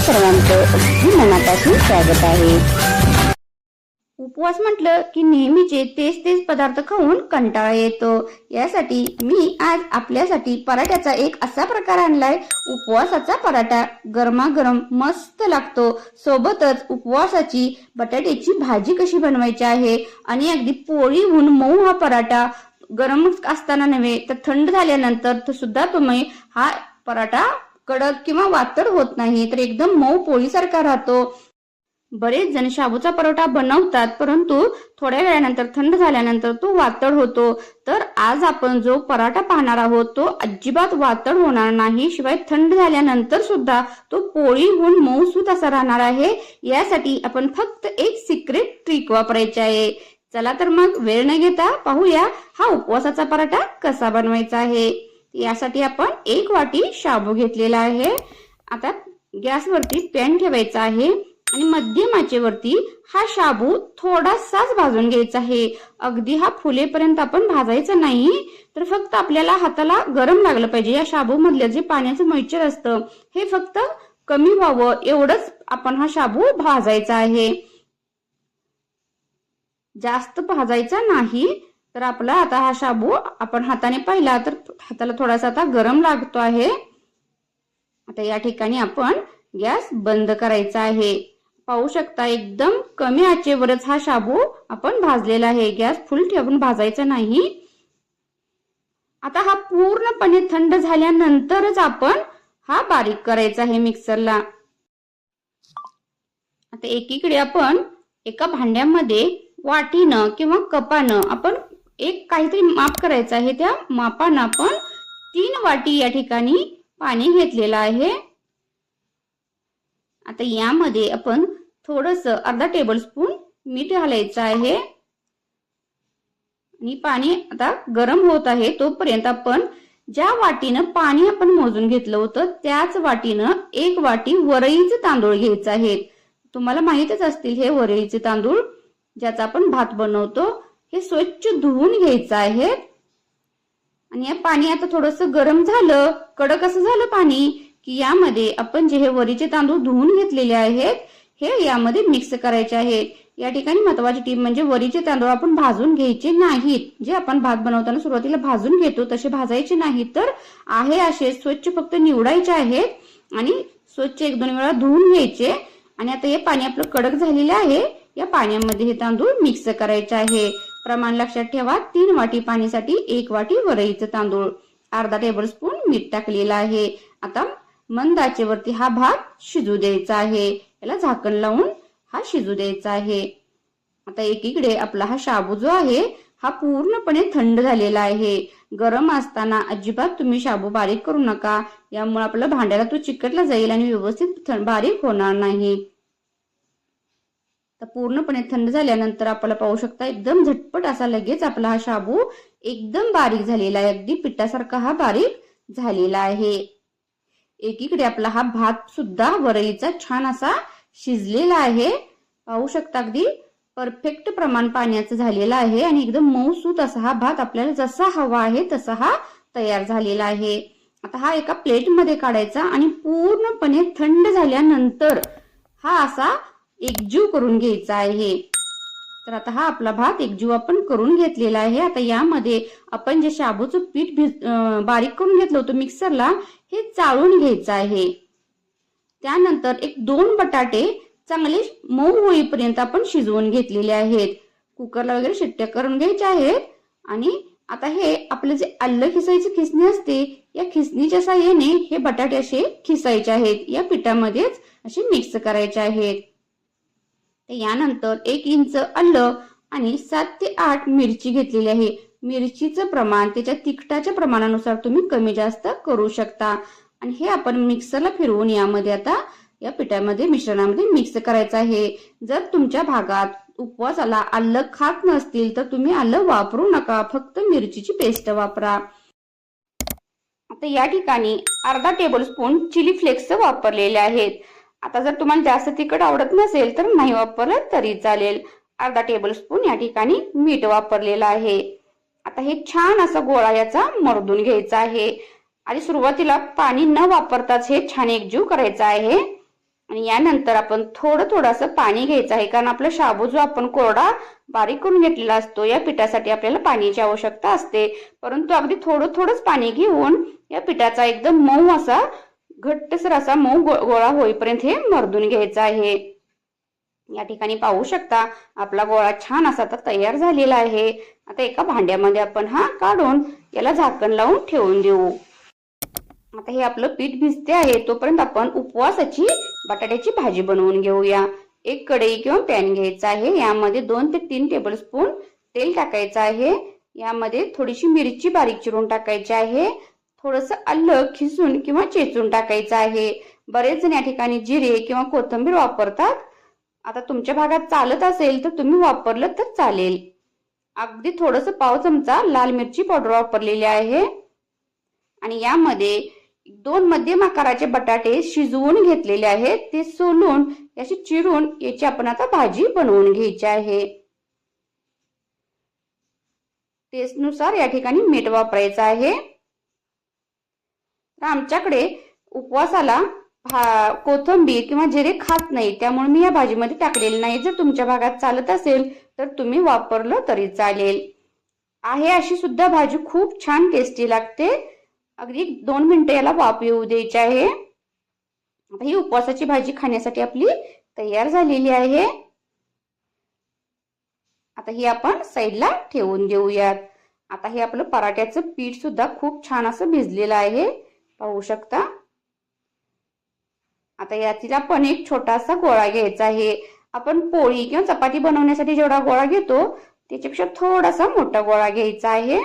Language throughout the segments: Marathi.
सर्वांचं अगदी मनापासून स्वागत आहे उपवास म्हटलं की नेहमीचे तेच तेच पदार्थ खाऊन कंटाळा येतो. यासाठी मी आज आपल्यासाठी पराठ्याचा एक असा प्रकार आणलाय. उपवासाचा पराठा गरमागरम मस्त लागतो. सोबतच उपवासाची बटाट्याची भाजी कशी बनवायची आहे? आणि अगदी पोळी होऊन मऊ हा पराठा गरम असताना नव्हे तर थंड झाल्यानंतर सुद्धा तुम्ही हा पराठा कडक किंवा वातड होत नाही तर एकदम मऊ पोळीसारखा राहतो. बरेच जण शाबूचा परोठा बनवतात परंतु थोड्या वेळानंतर थंड झाल्यानंतर तो वातड होतो. तर आज आपण जो पराठा पाहणार आहोत तो अजिबात वातड होणार नाही शिवाय थंड झाल्यानंतर सुद्धा तो पोळी होऊन मऊसूत असा राहणार आहे. यासाठी आपण फक्त एक सिक्रेट ट्रिक वापरायची आहे. चला तर मग वेळ न घेता पाहूया हा उपवासाचा पराठा कसा बनवायचा आहे. यासाठी आपण एक वाटी शाबू घेतलेला आहे. आता गॅसवरती पॅन ठेवायचा आहे आणि मध्यम आचेवरती हा शाबू थोडासाच भाजून घ्यायचा आहे. अगदी हा फुलेपर्यंत आपण भाजायचा नाही तर फक्त आपल्याला हाताला गरम लागलं पाहिजे. या शाबू मधलं जे पाण्याचं मॉइश्चर असतं हे फक्त कमी व्हावं एवढंच आपण हा शाबू भाजायचा आहे. जास्त भाजायचा नाही तर आपला आता हा शाबू आपण हाताने पाहिला तर हाताला थोडासा आता गरम लागतो आहे. आता या ठिकाणी आपण गॅस बंद करायचा आहे. पाहू शकता एकदम कमी आचेवरच हा शाबू आपण भाजलेला आहे. गॅस फुल ठेवून भाजायचा नाही. आता हा पूर्णपणे थंड झाल्यानंतरच आपण हा बारीक करायचा आहे मिक्सरला. आता एकीकडे आपण एका भांड्यामध्ये वाटीनं किंवा कपानं आपण काहीतरी माप करायचं आहे. त्या मापानं आपण तीन वाटी या ठिकाणी पाणी घेतलेलं आहे. आता यामध्ये आपण थोडस अर्धा टेबल स्पून मीठ घालायचं आहे. आणि पाणी आता गरम होत आहे. तोपर्यंत आपण ज्या वाटीनं पाणी आपण मोजून घेतलं होतं त्याच वाटीनं एक वाटी वरईचे तांदूळ घ्यायचे आहेत तुम्हाला माहितच असतील हे वरईचे तांदूळ ज्याचा आपण भात बनवतो. हे स्वच्छ धुवून घ्यायचं आहे. आणि हे पाणी आता थोडस गरम झालं कडक असं झालं पाणी की यामध्ये आपण जे हे वरीचे तांदूळ धुवून घेतलेले आहेत हे यामध्ये मिक्स करायचे आहेत. या ठिकाणी महत्वाची टीप म्हणजे वरीचे तांदूळ आपण भाजून घ्यायचे नाहीत. जे आपण भात बनवताना सुरुवातीला भाजून घेतो तसे भाजायचे नाहीत. तर आहे असे स्वच्छ फक्त निवडायचे आहेत आणि स्वच्छ एक दोन वेळा धुवून घ्यायचे. आणि आता हे पाणी आपलं कडक झालेलं आहे. या पाण्यामध्ये हे तांदूळ मिक्स करायचे आहे. प्रमाण लक्षात ठेवा तीन वाटी पाणीसाठी एक वाटी वरईचं तांदूळ. अर्धा टेबल स्पून मीठ टाकलेलं आहे. आता मंद आचेवरती हा भात शिजू द्यायचा आहे. याला झाकण लावून हा शिजू द्यायचा आहे. आता एकीकडे आपला हा शाबू जो आहे हा पूर्णपणे थंड झालेला आहे. गरम असताना अजिबात तुम्ही शाबू बारीक करू नका. यामुळे आपलं भांड्याला तो चिकटला जाईल आणि व्यवस्थित बारीक होणार नाही. तर पूर्णपणे थंड झाल्यानंतर आपल्याला पाहू शकता एकदम झटपट असा लगेच आपला हा शाबू एकदम बारीक झालेला आहे. अगदी पिठासारखा हा बारीक झालेला आहे. एकीकडे आपला हा भात सुद्धा वरईचा छान असा शिजलेला आहे. पाहू शकता अगदी परफेक्ट प्रमाण पाण्याचं झालेलं आहे आणि एकदम मऊसूत असा हा भात आपल्याला जसा हवा आहे तसा हा तयार झालेला आहे. आता हा एका प्लेटमध्ये काढायचा आणि पूर्णपणे थंड झाल्यानंतर हा असा एकजीव करून घ्यायचा आहे. तर आता हा आपला भात एकजीव आपण करून घेतलेला आहे. आता यामध्ये आपण जे शाबूचं पीठ बारीक करून घेतलं होतं मिक्सरला हे चाळून घ्यायचं आहे. त्यानंतर एक दोन बटाटे चांगले मऊ होईपर्यंत आपण शिजवून घेतलेले आहेत. कुकरला वगैरे शिट्ट्या करून घ्यायच्या आहेत. आणि आता हे आपलं जे अल्ल खिसायची खिसणी असते या खिसणीच्या साह्याने हे बटाटे असे खिसायचे आहेत. या पिठामध्येच असे मिक्स करायचे आहेत. यानंतर एक इंच आलं आणि सात ते आठ मिरची घेतलेली आहे. मिरचीचं प्रमाण त्याच्या तिखटाच्या प्रमाणानुसार तुम्ही कमी जास्त करू शकता. आणि हे आपण मिक्सरला फिरवून यामध्ये आता या पिठामध्ये मिश्रणामध्ये मिक्स करायचं आहे. जर तुमच्या भागात उपवासाला आलं खात नसतील तर तुम्ही आलं वापरू नका. फक्त मिरचीची पेस्ट वापरा. आता या ठिकाणी अर्धा टेबल स्पून चिली फ्लेक्स वापरलेले आहेत. आता जर तुम्हाला जास्त तिखट आवडत नसेल तर नाही वापरलं तरी चालेल. अर्धा टेबल स्पून या ठिकाणी मीठ वापरलेलं आहे. आता हे छान असा गोळा याचा मर्दून घ्यायचा आहे. आणि सुरुवातीला पाणी न वापरताच हे छान एकजीव करायचं आहे. आणि यानंतर आपण थोडं थोडंसं पाणी घ्यायचं आहे. कारण आपला शाबू जो आपण कोरडा बारीक करून घेतलेला असतो या पिठासाठी आपल्याला पाण्याची आवश्यकता असते. परंतु अगदी थोडं थोडंच पाणी घेऊन या पिठाचा एकदम मऊ असा घट्टसर असा मऊ गो- गोळा होईपर्यंत हे मर्दून घ्यायचं आहे. या ठिकाणी पाहू शकता आपला गोळा छान असा आता तयार झालेला आहे. आता एका भांड्यामध्ये आपण हा काढून याला झाकण लावून ठेवून देऊ. आता हे आपलं पीठ भिजते आहे तोपर्यंत आपण उपवासाची बटाट्याची भाजी बनवून घेऊया. एक कढई किंवा पॅन घ्यायचा आहे यामध्ये दोन ते तीन टेबलस्पून तेल टाकायचं आहे. यामध्ये थोडीशी मिरची बारीक चिरून टाकायची आहे. थोडंसं आलं खिसून किंवा चेचून टाकायचं आहे. बरेच जण या ठिकाणी जिरे किंवा कोथिंबीर वापरतात. आता तुमच्या भागात चालत असेल तर तुम्ही वापरलं तर चालेल. अगदी थोडंसं पाव चमचा लाल मिरची पावडर वापरलेली आहे. आणि यामध्ये दोन मध्यम आकाराचे बटाटे शिजवून घेतलेले आहेत. ते सोलून याची चिरून याची आपण आता भाजी बनवून घ्यायची आहे. टेस्टनुसार या ठिकाणी मीठ वापरायचं आहे. तर आमच्याकडे उपवासाला भा कोथिंबीर किंवा जिरे खात नाही. त्यामुळे मी या भाजीमध्ये टाकलेले नाही. जर तुमच्या भागात चालत असेल तर तुम्ही वापरलं तरी चालेल. आहे अशी सुद्धा भाजी. खूप छान टेस्टी लागते. अगदी दोन मिनिटं याला वाफ येऊ द्यायची आहे. आता ही उपवासाची भाजी खाण्यासाठी आपली तयार झालेली आहे. आता ही आपण साईडला ठेवून देऊयात. आता हे आपलं पराठ्याचं पीठ सुद्धा खूप छान असं भिजलेलं आहे. पाहू शकता. आता यातील आपण एक छोटासा गोळा घ्यायचा आहे. आपण पोळी किंवा चपाती बनवण्यासाठी जेवढा गोळा घेतो त्याच्यापेक्षा थोडासा मोठा गोळा घ्यायचा आहे.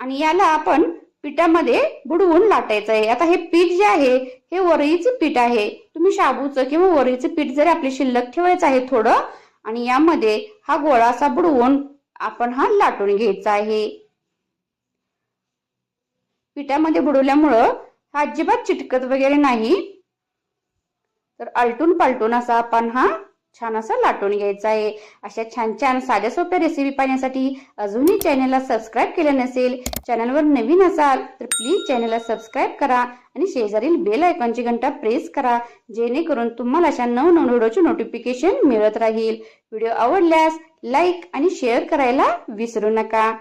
आणि याला आपण पिठामध्ये बुडवून लाटायचं आहे. आता हे पीठ जे आहे हे वरईचं पीठ आहे. तुम्ही शाबूचं किंवा वरईचं पीठ जरी आपले शिल्लक ठेवायचं आहे थोडं आणि यामध्ये हा गोळा असा बुडवून आपण हा लाटून घ्यायचा आहे. पिठामध्ये बुडवल्यामुळं हा अजिबात चिटकत वगैरे नाही. तर आलटून पालटून असा आपण हा छान असा लाटून घ्यायचा आहे. अशा छान छान साध्या सोप्या रेसिपी पाहण्यासाठी अजूनही चॅनलला सबस्क्राईब केलं नसेल चॅनलवर नवीन असाल तर प्लीज चॅनलला सबस्क्राईब करा आणि शेजारील बेल आयकॉनची घंटा प्रेस करा जेणेकरून तुम्हाला अशा नवनवीन व्हिडिओचे नोटिफिकेशन मिळत राहील. व्हिडिओ आवडल्यास लाईक आणि शेअर करायला विसरू नका.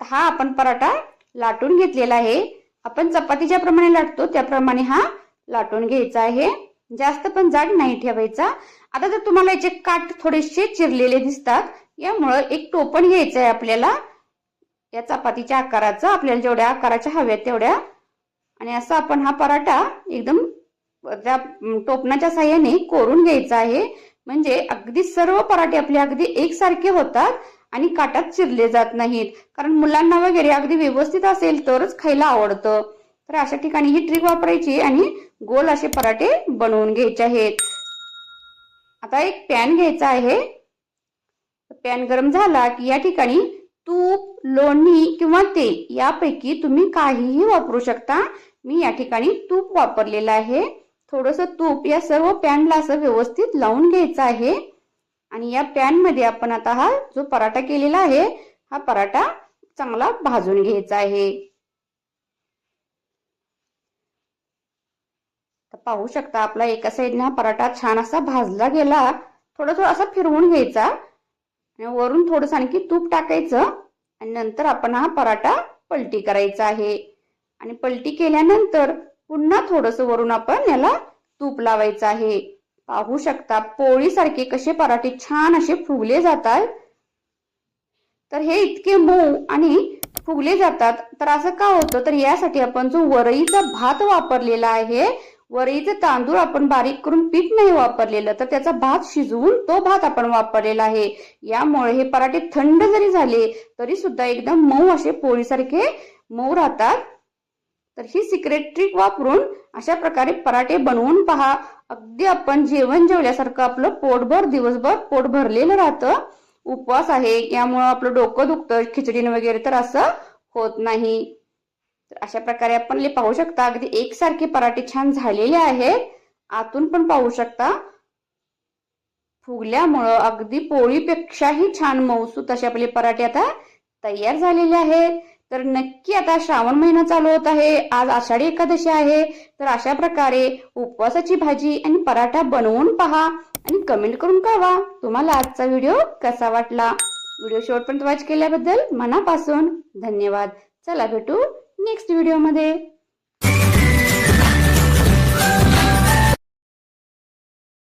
आता हा आपण पराठा लाटून घेतलेला आहे. आपण चपाती ज्याप्रमाणे लाटतो त्याप्रमाणे हा लाटून घ्यायचा आहे. जास्त पण जाड नाही ठेवायचा. आता जर तुम्हाला याचे काठ थोडेसे चिरलेले दिसतात यामुळं एक टोपण घ्यायचं आहे आपल्याला. या चपातीच्या आकाराचं आपल्याला जेवढ्या आकाराच्या हव्यात तेवढ्या. आणि असा आपण हा पराठा एकदम त्या टोपणाच्या साह्याने कोरून घ्यायचा आहे. म्हणजे अगदी सर्व पराठे आपले अगदी एकसारखे होतात. आणि काटात चिरले जात नाहीत. कारण मुलांना वगैरे अगदी व्यवस्थित असेल तरच खायला आवडतं. तर अशा ठिकाणी ही ट्रिक वापरायची आणि गोल असे पराठे बनवून घ्यायचे आहेत. आता एक पॅन घ्यायचा आहे. पॅन गरम झाला की या ठिकाणी तूप लोणी किंवा तेल यापैकी तुम्ही काहीही वापरू शकता. मी या ठिकाणी तूप वापरलेलं आहे. थोडस तूप या सर्व पॅनला असं व्यवस्थित लावून घ्यायचं आहे. आणि या पॅनमध्ये आपण आता हा जो पराठा केलेला आहे हा पराठा चांगला भाजून घ्यायचा आहे. पाहू शकता आपला एका साईडने हा पराठा छान असा भाजला गेला. थोडा थोडा असा फिरवून घ्यायचा. आणि वरून थोडस आणखी तूप टाकायचं. आणि नंतर आपण हा पराठा पलटी करायचा आहे. आणि पलटी केल्यानंतर पुन्हा थोडस वरून आपण याला तूप लावायचं आहे. पाहू शकता पोळीसारखे कसे पराठे छान असे फुगले जातात. तर हे इतके मऊ आणि फुगले जातात. तर असं का होतं? तर यासाठी आपण जो वरईचा भात वापरलेला आहे वरईचे तांदूळ आपण बारीक करून पीठ नाही वापरलेलं तर त्याचा भात शिजवून तो भात आपण वापरलेला आहे. यामुळे हे पराठे थंड जरी झाले तरी सुद्धा एकदम मऊ असे पोळीसारखे मऊ राहतात. तर ही सिक्रेट ट्रिक वापरून अशा प्रकारे पराठे बनवून पहा. अगदी आपण जेवण जेवल्यासारखं आपलं पोटभर दिवसभर पोट भरलेलं राहतं. उपवास आहे यामुळं आपलं डोकं दुखतं खिचडीनं वगैरे तर असं होत नाही. तर अशा प्रकारे आपण पाहू शकता. अगदी एकसारखे पराठे छान झालेले आहेत. आतून पण पाहू शकता. फुगल्यामुळं अगदी पोळीपेक्षाही छान मऊसूत असे आपले पराठे आता तयार झालेले आहेत. तर नक्की आता श्रावण महिना चालू होत आहे. आज आषाढी एकादशी आहे. तर अशा प्रकारे उपवासाची भाजी आणि पराठा बनवून पहा आणि कमेंट करून कळवा. तुम्हाला आजचा व्हिडिओ कसा वाटला? व्हिडिओ शेवटपर्यंत वॉच केल्याबद्दल मनापासून धन्यवाद. चला भेटू नेक्स्ट व्हिडिओमध्ये